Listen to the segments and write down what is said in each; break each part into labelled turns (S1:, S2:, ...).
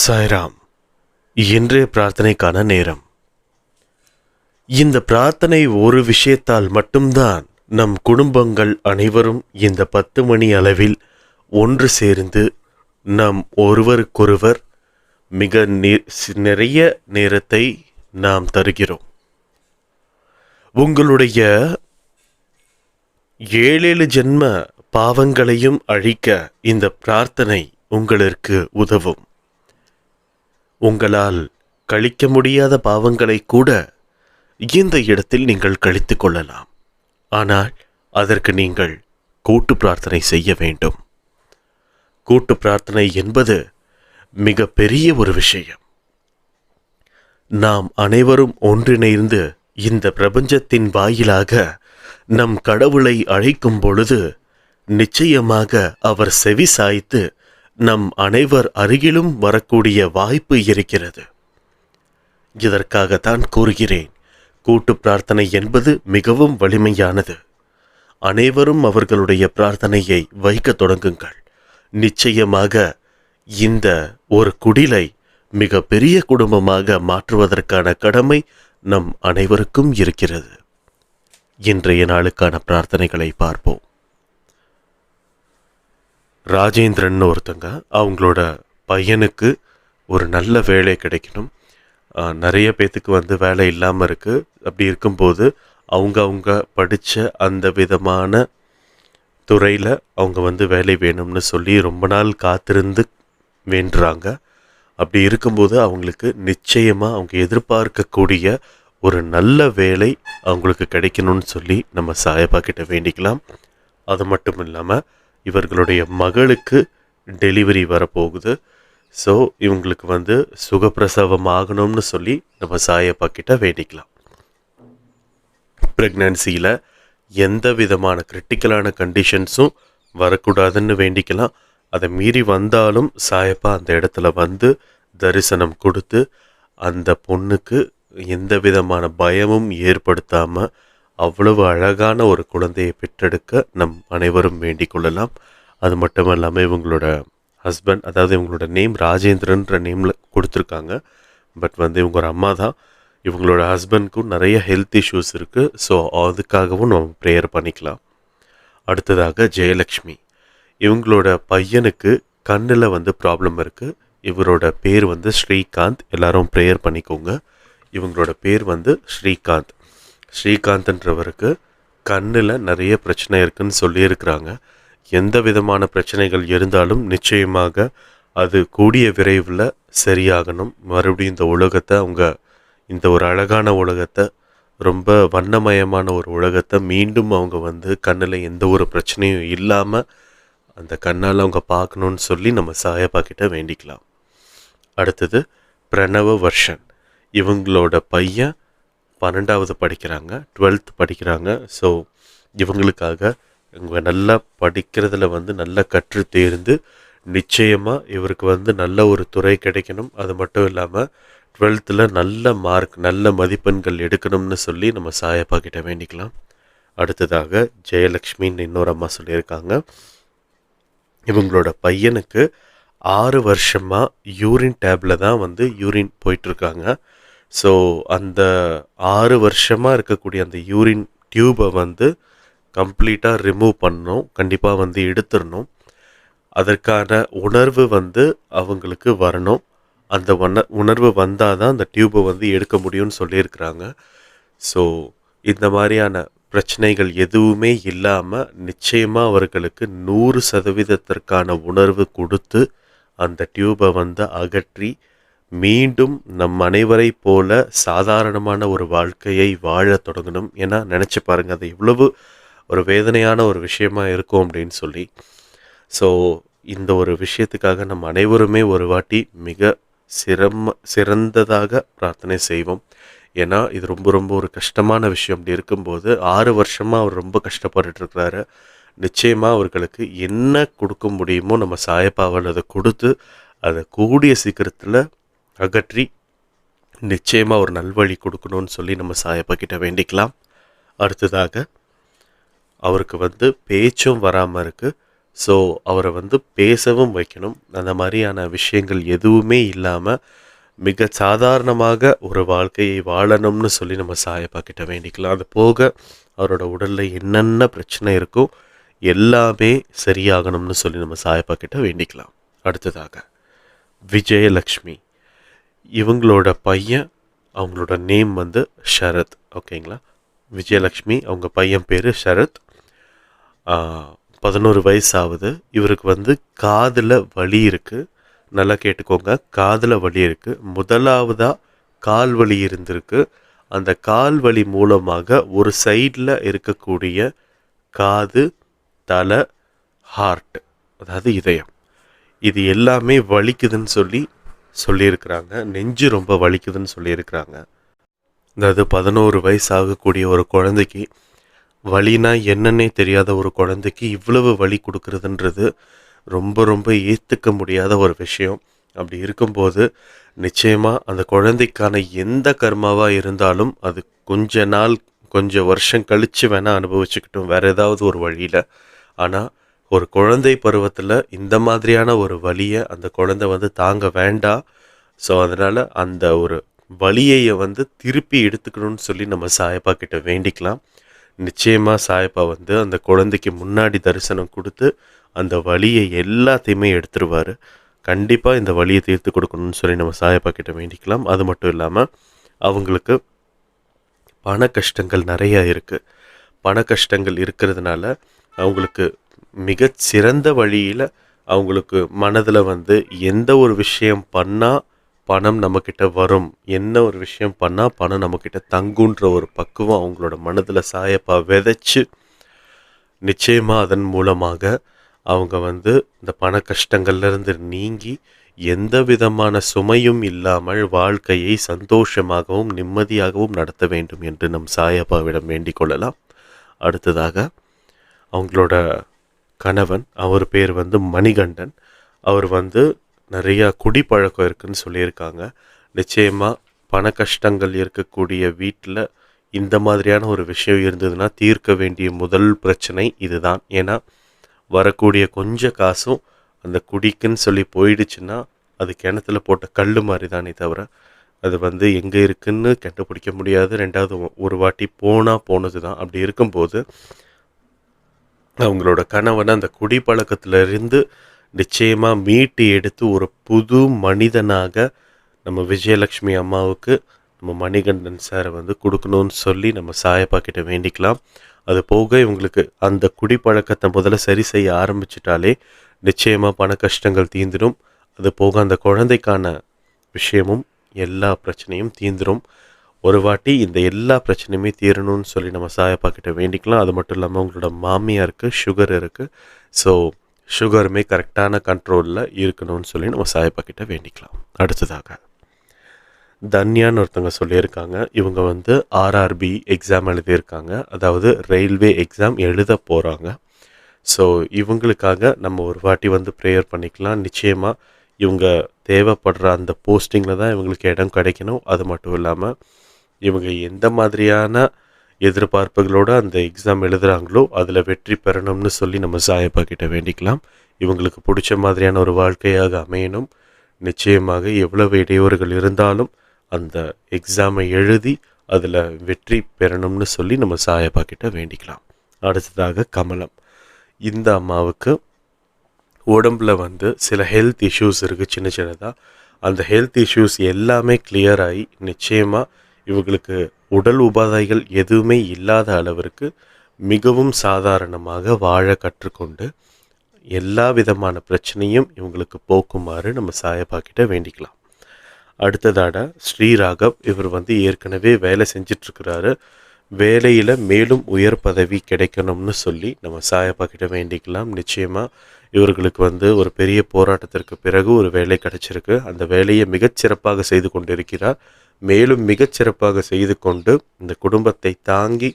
S1: சாய்ராம் இன்றைய பிரார்த்தனைக்கான நேரம். இந்த பிரார்த்தனை ஒரு விஷயத்தால் மட்டும்தான் நம் குடும்பங்கள் அனைவரும் இந்த பத்து மணி அளவில் ஒன்று சேர்ந்து நம் ஒருவருக்கொருவர் மிக நிறைய நேரத்தை நாம் தருகிறோம். உங்களுடைய ஏழேழு ஜென்ம பாவங்களையும் அழிக்க இந்த பிரார்த்தனை உங்களுக்கு உதவும். உங்களால் கழிக்க முடியாத பாவங்களை கூட இந்த இடத்தில் நீங்கள் கழித்து கொள்ளலாம். ஆனால் அதற்கு நீங்கள் கூட்டு பிரார்த்தனை செய்ய வேண்டும். கூட்டு பிரார்த்தனை என்பது மிக பெரிய ஒரு விஷயம். நாம் அனைவரும் ஒன்றிணைந்து இந்த பிரபஞ்சத்தின் வாயிலாக நம் கடவுளை அழைக்கும் பொழுது நிச்சயமாக அவர் செவி சாய்த்து நம் அனைவர் அருகிலும் வரக்கூடிய வாய்ப்பு இருக்கிறது. இதற்காகத்தான் கூறுகிறேன். கூட்டு பிரார்த்தனை என்பது மிகவும் வலிமையானது. அனைவரும் அவர்களுடைய பிரார்த்தனையை வைக்க தொடங்குங்கள். நிச்சயமாக இந்த ஒரு குடிலை மிக பெரிய குடும்பமாக மாற்றுவதற்கான கடமை நம் அனைவருக்கும் இருக்கிறது. இன்றைய நாளுக்கான பிரார்த்தனைகளை பார்ப்போம். ராஜேந்திரன் ஒருத்தங்க. அவங்களோட பையனுக்கு ஒரு நல்ல வேலை கிடைக்கணும். நிறைய பேத்துக்கு வந்து வேலை இல்லாமல் இருக்குது அப்படி இருக்கும்போது அவங்க அவங்க படித்த அந்த விதமான துறையில் அவங்க வந்து வேலை வேணும்னு சொல்லி ரொம்ப நாள் காத்திருந்து வேண்டுறாங்க. அப்படி இருக்கும்போது அவங்களுக்கு நிச்சயமாக அவங்க எதிர்பார்க்கக்கூடிய ஒரு நல்ல வேலை அவங்களுக்கு கிடைக்கணும்னு சொல்லி நம்ம சாயப்பா கிட்ட வேண்டிக்கலாம். அது மட்டும் இல்லாமல் இவர்களுடைய மகளுக்கு டெலிவரி வரப்போகுது. ஸோ இவங்களுக்கு வந்து சுகப்பிரசவம் ஆகணும்னு சொல்லி நம்ம சாயப்பா கிட்ட வேண்டிக்கலாம். ப்ரெக்னன்சியில் எந்த விதமான கிரிட்டிக்கலான கண்டிஷன்ஸும் வரக்கூடாதுன்னு வேண்டிக்கலாம். அதை மீறி வந்தாலும் சாயப்பா அந்த இடத்துல வந்து தரிசனம் கொடுத்து அந்த பொண்ணுக்கு எந்த விதமான பயமும் ஏற்படுத்தாமல் அவ்வளவு அழகான ஒரு குழந்தையை பெற்றெடுக்க நம் அனைவரும் வேண்டிக் கொள்ளலாம். அது மட்டும் இல்லாமல் இவங்களோட ஹஸ்பண்ட் அதாவது இவங்களோட நேம் ராஜேந்திரன்ற நேமில் கொடுத்துருக்காங்க. பட் வந்து இவங்க ஒரு அம்மா தான். இவங்களோட ஹஸ்பண்ட்க்கும் நிறைய ஹெல்த் இஷ்யூஸ் இருக்குது ஸோ அதுக்காகவும் நம்ம ப்ரேயர் பண்ணிக்கலாம். அடுத்ததாக ஜெயலக்ஷ்மி. இவங்களோட பையனுக்கு கண்ணில் வந்து ப்ராப்ளம் இருக்குது இவரோட பேர் வந்து ஸ்ரீகாந்த். எல்லாரும் ப்ரேயர் பண்ணிக்கோங்க. இவங்களோட பேர் வந்து ஸ்ரீகாந்த். ஸ்ரீகாந்த்ன்றவருக்கு கண்ணில் நிறைய பிரச்சனை இருக்குன்னு சொல்லியிருக்கிறாங்க. எந்த விதமான பிரச்சனைகள் இருந்தாலும் நிச்சயமாக அது கூடிய விரைவில் சரியாகணும். மறுபடியும் இந்த உலகத்தை அவங்க இந்த ஒரு அழகான உலகத்தை ரொம்ப வண்ணமயமான ஒரு உலகத்தை மீண்டும் அவங்க வந்து கண்ணில் எந்த ஒரு பிரச்சனையும் இல்லாமல் அந்த கண்ணால் அவங்க பார்க்கணுன்னு சொல்லி நம்ம சாயப்பா கிட்ட வேண்டிக்கலாம். அடுத்தது பிரணவ வர்ஷன். இவங்களோட பையன் பன்னெண்டாவது படிக்கிறாங்க டுவெல்த் படிக்கிறாங்க. ஸோ இவங்களுக்காக இவங்க நல்லா படிக்கிறதுல வந்து நல்லா கற்று தேர்ந்து நிச்சயமாக இவருக்கு வந்து நல்ல ஒரு துறை கிடைக்கணும். அது மட்டும் இல்லாமல் டுவெல்த்தில் நல்ல மார்க் நல்ல மதிப்பெண்கள் எடுக்கணும்னு சொல்லி நம்ம சாயப்பா கிட்ட வேண்டிக்கலாம். அடுத்ததாக ஜெயலக்ஷ்மின்னு இன்னொரு அம்மா சொல்லியிருக்காங்க. இவங்களோட பையனுக்கு ஆறு வருஷமாக யூரின் டேப்பில் தான் வந்து யூரின் போயிட்டுருக்காங்க ஸோ அந்த ஆறு வருஷமாக இருக்கக்கூடிய அந்த யூரின் டியூபை வந்து கம்ப்ளீட்டாக ரிமூவ் பண்ணணும். கண்டிப்பாக வந்து எடுத்துடணும். அதற்கான உணர்வு வந்து அவங்களுக்கு வரணும். அந்த உண உணர்வு வந்தால் தான் அந்த டியூபை வந்து எடுக்க முடியும்னு சொல்லியிருக்கிறாங்க. ஸோ இந்த மாதிரியான பிரச்சனைகள் எதுவுமே இல்லாமல் நிச்சயமாக அவர்களுக்கு நூறு சதவீதத்திற்கான உணர்வு கொடுத்து அந்த டியூபை வந்து அகற்றி மீண்டும் நம் அனைவரை போல சாதாரணமான ஒரு வாழ்க்கையை வாழ தொடங்கணும். ஏன்னா நினச்சி பாருங்க அது எவ்வளவு ஒரு வேதனையான ஒரு விஷயமா இருக்கும் அப்படின்னு சொல்லி. ஸோ இந்த ஒரு விஷயத்துக்காக நம்ம அனைவருமே ஒரு வாட்டி மிக சிரம சிறந்ததாக பிரார்த்தனை செய்வோம். ஏன்னா இது ரொம்ப ரொம்ப ஒரு கஷ்டமான விஷயம். அப்படி இருக்கும்போது ஆறு வருஷமாக அவர் ரொம்ப கஷ்டப்பட்டுட்டு இருக்கிறாரு. நிச்சயமாக அவர்களுக்கு என்ன கொடுக்க முடியுமோ நம்ம சாயப்பாவல் அதை கொடுத்து அதை கூடிய சீக்கிரத்தில் அகற்றி நிச்சயமாக ஒரு நல்வழி கொடுக்கணும்னு சொல்லி நம்ம சாயப்பா கிட்ட வேண்டிக்கலாம். அடுத்ததாக அவருக்கு வந்து பேச்சும் வராமல் இருக்குது ஸோ அவரை வந்து பேசவும் வைக்கணும். அந்த மாதிரியான விஷயங்கள் எதுவுமே இல்லாமல் மிக சாதாரணமாக ஒரு வாழ்க்கையை வாழணும்னு சொல்லி நம்ம சாயப்பா கிட்ட வேண்டிக்கலாம். அது போக அவரோட உடலில் என்னென்ன பிரச்சனை இருக்கோ எல்லாமே சரியாகணும்னு சொல்லி நம்ம சாயப்பா கிட்ட வேண்டிக்கலாம். அடுத்ததாக விஜயலக்ஷ்மி இவங்களோட பையன் அவங்களோட நேம் வந்து ஷரத். ஓகேங்களா விஜயலக்ஷ்மி அவங்க பையன் பேர் ஷரத். பதினோரு வயசு ஆகுது இவருக்கு வந்து காதில் வலி இருக்குது நல்லா கேட்டுக்கோங்க. காதில் வலி இருக்குது முதலாவதாக கால் வலி இருந்திருக்கு. அந்த கால் வலி மூலமாக ஒரு சைடில் இருக்கக்கூடிய காது தலை ஹார்ட் அதாவது இதயம். இது எல்லாமே வலிக்குதுன்னு சொல்லி சொல்லியிருக்கிறாங்க. நெஞ்சு ரொம்ப வலிக்குதுன்னு சொல்லியிருக்கிறாங்க. அதாவது பதினோரு வயசு ஆகக்கூடிய ஒரு குழந்தைக்கு வலினா என்னன்னே தெரியாத ஒரு குழந்தைக்கு இவ்வளவு வலி கொடுக்கறதுன்றது ரொம்ப ரொம்ப ஏற்றுக்க முடியாத ஒரு விஷயம். அப்படி இருக்கும்போது நிச்சயமாக அந்த குழந்தைக்கான எந்த கர்மாவாக இருந்தாலும் அது கொஞ்ச நாள் கொஞ்சம் வருஷம் கழித்து வேணால் அனுபவிச்சுக்கிட்டும். வேறு ஏதாவது ஒரு வழியில். ஆனால் ஒரு குழந்தை பருவத்தில் இந்த மாதிரியான ஒரு வலியை அந்த குழந்தை வந்து தாங்க வேண்டாம் ஸோ அதனால் அந்த ஒரு வழியையை வந்து திருப்பி எடுத்துக்கணும்னு சொல்லி நம்ம சாயப்பா கிட்ட வேண்டிக்கலாம். நிச்சயமாக சாயப்பா வந்து அந்த குழந்தைக்கு முன்னாடி தரிசனம் கொடுத்து அந்த வழியை எல்லாத்தையுமே எடுத்துருவார். கண்டிப்பாக இந்த வழியை தீர்த்து கொடுக்கணும்னு சொல்லி நம்ம சாயப்பா கிட்ட வேண்டிக்கலாம். அது மட்டும் இல்லாமல் அவங்களுக்கு பண கஷ்டங்கள் நிறையா இருக்குது பண கஷ்டங்கள் இருக்கிறதுனால அவங்களுக்கு மிகச்சிறந்த வழியில் அவங்களுக்கு மனதில் வந்து எந்த ஒரு விஷயம் பண்ணால் பணம் நம்மக்கிட்ட வரும்? என்ன ஒரு விஷயம் பண்ணால் பணம் நம்மக்கிட்ட தங்குன்ற ஒரு பக்குவம் அவங்களோட மனதில் சாயப்பா விதைச்சி நிச்சயமாக அதன் மூலமாக அவங்க வந்து இந்த பண கஷ்டங்கள்லேருந்து நீங்கி எந்த விதமான சுமையும் இல்லாமல் வாழ்க்கையை சந்தோஷமாகவும் நிம்மதியாகவும் நடத்த வேண்டும் என்று நம் சாயப்பாவிடம் வேண்டிக் கொள்ளலாம். அடுத்ததாக அவங்களோட கணவன் அவர் பேர் வந்து மணிகண்டன். அவர் வந்து நிறையா குடிப்பழக்கம் இருக்குன்னு சொல்லியிருக்காங்க. நிச்சயமாக பண கஷ்டங்கள் இருக்கக்கூடிய வீட்டில் இந்த மாதிரியான ஒரு விஷயம் இருந்ததுன்னா தீர்க்க வேண்டிய முதல் பிரச்சனை இதுதான். ஏன்னா வரக்கூடிய கொஞ்ச காசும் அந்த குடிக்குன்னு சொல்லி போயிடுச்சுன்னா அது கிணத்துல போட்ட கல் மாதிரி தானே தவிர அது வந்து எங்கே இருக்குன்னு கண்டுபிடிக்க முடியாது. ரெண்டாவது ஒரு வாட்டி போனால் போனது தான் அப்படி இருக்கும்போது அவங்களோட கணவனை அந்த குடிப்பழக்கத்திலிருந்து நிச்சயமாக மீட்டு எடுத்து ஒரு புது மனிதனாக நம்ம விஜயலக்ஷ்மி அம்மாவுக்கு நம்ம மணிகண்டன் சாரை வந்து கொடுக்கணும்னு சொல்லி நம்ம சாயப்பா கிட்ட வேண்டிக்கலாம். அது போக இவங்களுக்கு அந்த குடிப்பழக்கத்தை முதல்ல சரி செய்ய ஆரம்பிச்சிட்டாலே நிச்சயமாக பண கஷ்டங்கள் தீந்துடும் அது போக அந்த குழந்தைக்கான விஷயமும் எல்லா பிரச்சனையும் தீந்துடும் ஒரு வாட்டி இந்த எல்லா பிரச்சனையுமே தீரணும்னு சொல்லி நம்ம சாயப்பா கிட்ட வேண்டிக்கலாம். அது மட்டும் இல்லாமல் உங்களோட மாமியாருக்கு சுகர் இருக்குது ஸோ சுகருமே கரெக்டான கண்ட்ரோலில் இருக்கணும்னு சொல்லி நம்ம சாயப்பா கிட்ட வேண்டிக்கலாம். அடுத்ததாக தன்யான்னு ஒருத்தவங்க சொல்லியிருக்காங்க. இவங்க வந்து ஆர்ஆர்பி எக்ஸாம் எழுதியிருக்காங்க. அதாவது ரயில்வே எக்ஸாம் எழுத போகிறாங்க ஸோ இவங்களுக்காக நம்ம ஒரு வாட்டி வந்து ப்ரேயர் பண்ணிக்கலாம். நிச்சயமாக இவங்க தேவைப்படுற அந்த போஸ்டிங்கில் தான் இவங்களுக்கு இடம் கிடைக்கணும். அது மட்டும் இல்லாமல் இவங்க எந்த மாதிரியான எதிர்பார்ப்புகளோடு அந்த எக்ஸாம் எழுதுகிறாங்களோ அதில் வெற்றி பெறணும்னு சொல்லி நம்ம சாயப்பா கிட்ட வேண்டிக்கலாம். இவங்களுக்கு பிடிச்ச மாதிரியான ஒரு வாழ்க்கையாக அமையணும். நிச்சயமாக எவ்வளவு இடையூறுகள் இருந்தாலும் அந்த எக்ஸாமை எழுதி அதில் வெற்றி பெறணும்னு சொல்லி நம்ம சாயப்பா கிட்ட வேண்டிக்கலாம். அடுத்ததாக கமலம். இந்த அம்மாவுக்கு உடம்புல வந்து சில ஹெல்த் இஷ்யூஸ் இருக்குது சின்ன சின்னதாக அந்த ஹெல்த் இஷ்யூஸ் எல்லாமே கிளியர் ஆகி நிச்சயமாக இவங்களுக்கு உடல் உபாதைகள் எதுவுமே இல்லாத அளவிற்கு மிகவும் சாதாரணமாக வாழ கற்றுக்கொண்டு எல்லா விதமான பிரச்சனையும் இவங்களுக்கு போக்குமாறு நம்ம சாயப்பா கிட்ட வேண்டிக்கலாம். அடுத்ததாட ஸ்ரீராகவ் இவர் வந்து ஏற்கனவே வேலை செஞ்சிட்ருக்கிறாரு. வேலையில் மேலும் உயர் பதவி கிடைக்கணும்னு சொல்லி நம்ம சாயப்பா கிட்ட வேண்டிக்கலாம். நிச்சயமாக இவர்களுக்கு வந்து ஒரு பெரிய போராட்டத்திற்கு பிறகு ஒரு வேலை கிடைச்சிருக்கு. அந்த வேலையை மிகச்சிறப்பாக செய்து கொண்டிருக்கிறார். மேலும் மிகச்சிறப்பாக செய்து கொண்டு இந்த குடும்பத்தை தாங்கி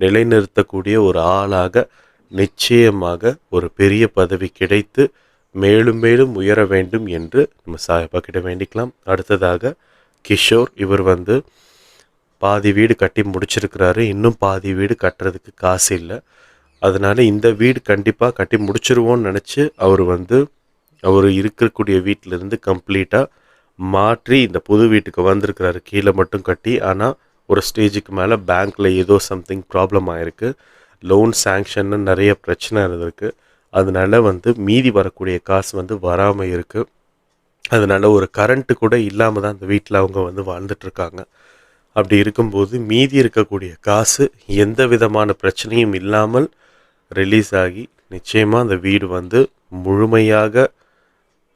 S1: நிலைநிறுத்தக்கூடிய ஒரு ஆளாக நிச்சயமாக ஒரு பெரிய பதவி கிடைத்து மேலும் மேலும் உயர வேண்டும் என்று நம்ம சாயப்பா கிட்ட வேண்டிக்கலாம். அடுத்ததாக கிஷோர் இவர் வந்து பாதி வீடு கட்டி முடிச்சிருக்கிறாரு. இன்னும் பாதி வீடு கட்டுறதுக்கு காசு இல்லை. அதனால் இந்த வீடு கண்டிப்பாக கட்டி முடிச்சிருவோன்னு நினச்சி அவர் வந்து அவர் இருக்கக்கூடிய வீட்டிலேருந்து கம்ப்ளீட்டாக மாற்றி இந்த புது வீட்டுக்கு வந்திருக்கிறாரு. கீழே மட்டும் கட்டி ஆனால் ஒரு ஸ்டேஜுக்கு மேலே பேங்க்கில் ஏதோ சம்திங் ப்ராப்ளம் ஆயிருக்கு. லோன் சேங்ஷன்னு நிறைய பிரச்சனை இருந்திருக்கு. அதனால வந்து மீதி வரக்கூடிய காசு வந்து வராமல் இருக்குது அதனால ஒரு கரண்ட்டு கூட இல்லாமல் தான் அந்த வீட்டில் அவங்க வந்து வாழ்ந்துட்டுருக்காங்க அப்படி இருக்கும்போது மீதி இருக்கக்கூடிய காசு எந்த விதமான பிரச்சனையும் இல்லாமல் ரிலீஸ் ஆகி நிச்சயமாக அந்த வீடு வந்து முழுமையாக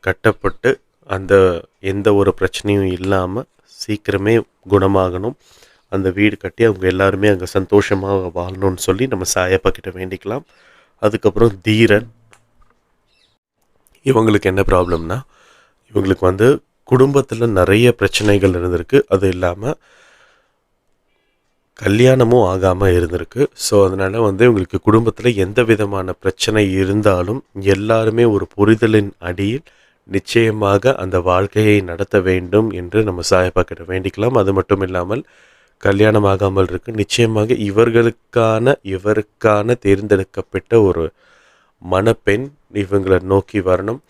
S1: கட்டப்பட்டு அந்த எந்த ஒரு பிரச்சனையும் இல்லாமல் சீக்கிரமே குணமாகணும். அந்த வீடு கட்டி அவங்க எல்லாருமே அங்கே சந்தோஷமாக வாழணும்னு சொல்லி நம்ம சாயப்பா கிட்ட வேண்டிக்கலாம். அதுக்கப்புறம் தீரன். இவங்களுக்கு என்ன ப்ராப்ளம்னா இவங்களுக்கு வந்து குடும்பத்தில் நிறைய பிரச்சனைகள் இருந்திருக்கு. அது இல்லாமல் கல்யாணமும் ஆகாமல் இருந்திருக்கு. ஸோ அதனால் வந்து இவங்களுக்கு குடும்பத்தில் எந்த விதமான பிரச்சனை இருந்தாலும் எல்லாருமே ஒரு புரிதலின் அடியில் நிச்சயமாக அந்த வாழ்க்கையை நடத்த வேண்டும் என்று நம்ம சாயப்பா கிட்ட வேண்டிக்கலாம். அது மட்டும் இல்லாமல் கல்யாணம் ஆகாமல் இருக்கு. நிச்சயமாக இவர்களுக்கான இவருக்கான தேர்ந்தெடுக்கப்பட்ட ஒரு மணப்பெண் இவங்களை நோக்கி வரணும்.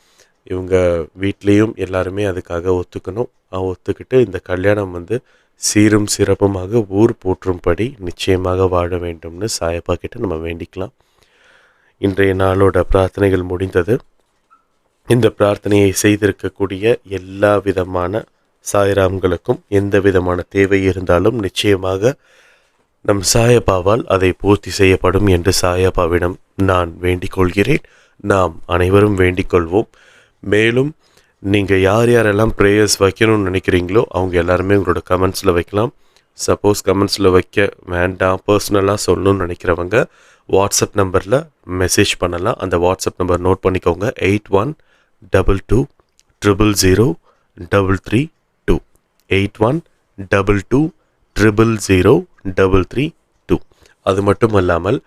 S1: இவங்க வீட்லேயும் எல்லாருமே அதுக்காக ஒத்துக்கணும். ஒத்துக்கிட்டு இந்த கல்யாணம் வந்து சீரும் சிறப்புமாக ஊர் போற்றும்படி நிச்சயமாக வாழ வேண்டும்னு சாயப்பா கிட்ட நம்ம வேண்டிக்கலாம். இன்றைய நாளோட பிரார்த்தனைகள் முடிந்தது. இந்த பிரார்த்தனையை செய்திருக்கக்கூடிய எல்லா விதமான சாய்ராம்களுக்கும் எந்த விதமான தேவை இருந்தாலும் நிச்சயமாக நம் சாயப்பாவால் அதை பூர்த்தி செய்யப்படும் என்று சாயப்பாவிடம் நான் வேண்டிக் கொள்கிறேன். நாம் அனைவரும் வேண்டிக் கொள்வோம். மேலும் நீங்கள் யார் யாரெல்லாம் ப்ரேயர்ஸ் வைக்கணும்னு நினைக்கிறீங்களோ அவங்க எல்லாருமே உங்களோட கமெண்ட்ஸில் வைக்கலாம். சப்போஸ் கமெண்ட்ஸில் வைக்க வேண்டாம் பர்சனலாக சொல்லணும்னு நினைக்கிறவங்க வாட்ஸ்அப் நம்பரில் மெசேஜ் பண்ணலாம். அந்த வாட்ஸ்அப் நம்பர் நோட் பண்ணிக்கோங்க. Eight one double two triple zero double three two eight one double two triple zero double three two அது மட்டும் அல்லாமல்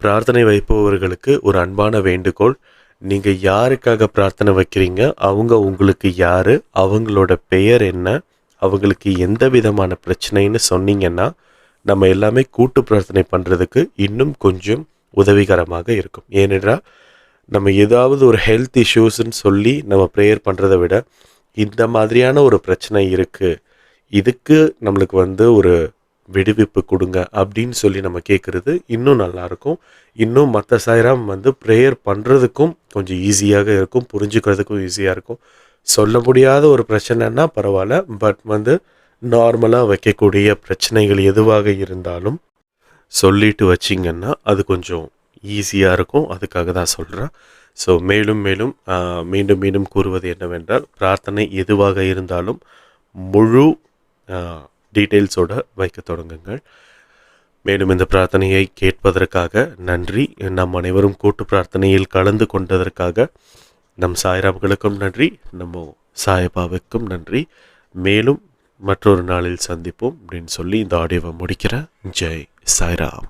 S1: பிரார்த்தனை வைப்பவர்களுக்கு ஒரு அன்பான வேண்டுகோள். நீங்கள் யாருக்காக பிரார்த்தனை வைக்கிறீங்க? அவங்க உங்களுக்கு யார்? அவங்களோட பெயர் என்ன? அவங்களுக்கு எந்த விதமான பிரச்சனைன்னு சொன்னீங்கன்னா நம்ம எல்லாமே கூட்டு பிரார்த்தனை பண்ணுறதுக்கு இன்னும் கொஞ்சம் உதவிகரமாக இருக்கும். ஏனென்றால் நம்ம ஏதாவது ஒரு ஹெல்த் இஷ்யூஸ்ன்னு சொல்லி நம்ம ப்ரேயர் பண்ணுறதை விட இந்த மாதிரியான ஒரு பிரச்சனை இருக்குது இதுக்கு நம்மளுக்கு வந்து ஒரு விடுவிப்பு கொடுங்க அப்படின்னு சொல்லி நம்ம கேட்குறது இன்னும் நல்லாயிருக்கும் இன்னும் மற்ற சாயராம் வந்து ப்ரேயர் பண்ணுறதுக்கும் கொஞ்சம் ஈஸியாக இருக்கும் புரிஞ்சுக்கிறதுக்கும் ஈஸியாக இருக்கும். சொல்ல முடியாத ஒரு பிரச்சனைன்னா பரவாயில்ல பட் வந்து நார்மலாக வைக்கக்கூடிய பிரச்சனைகள் எதுவாக இருந்தாலும் சொல்லிட்டு வச்சிங்கன்னா அது கொஞ்சம் ஈஸியாக இருக்கும். அதுக்காக தான் சொல்கிறேன் ஸோ மேலும் மேலும் மீண்டும் மீண்டும் கூறுவது என்னவென்றால் பிரார்த்தனை எதுவாக இருந்தாலும் முழு டீட்டெயில்ஸோட வைக்க தொடங்குங்கள். மேலும் இந்த பிரார்த்தனையை கேட்பதற்காக நன்றி. நம் அனைவரும் கூட்டு பிரார்த்தனையில் கலந்து கொண்டதற்காக நம் சாய்ராம்களுக்கும் நன்றி. நம்ம சாயபாவுக்கும் நன்றி. மேலும் மற்றொரு நாளில் சந்திப்போம் அப்படின்னு சொல்லி இந்த ஆடியோவை முடிக்கிறேன். ஜெய் சாய்ராம்.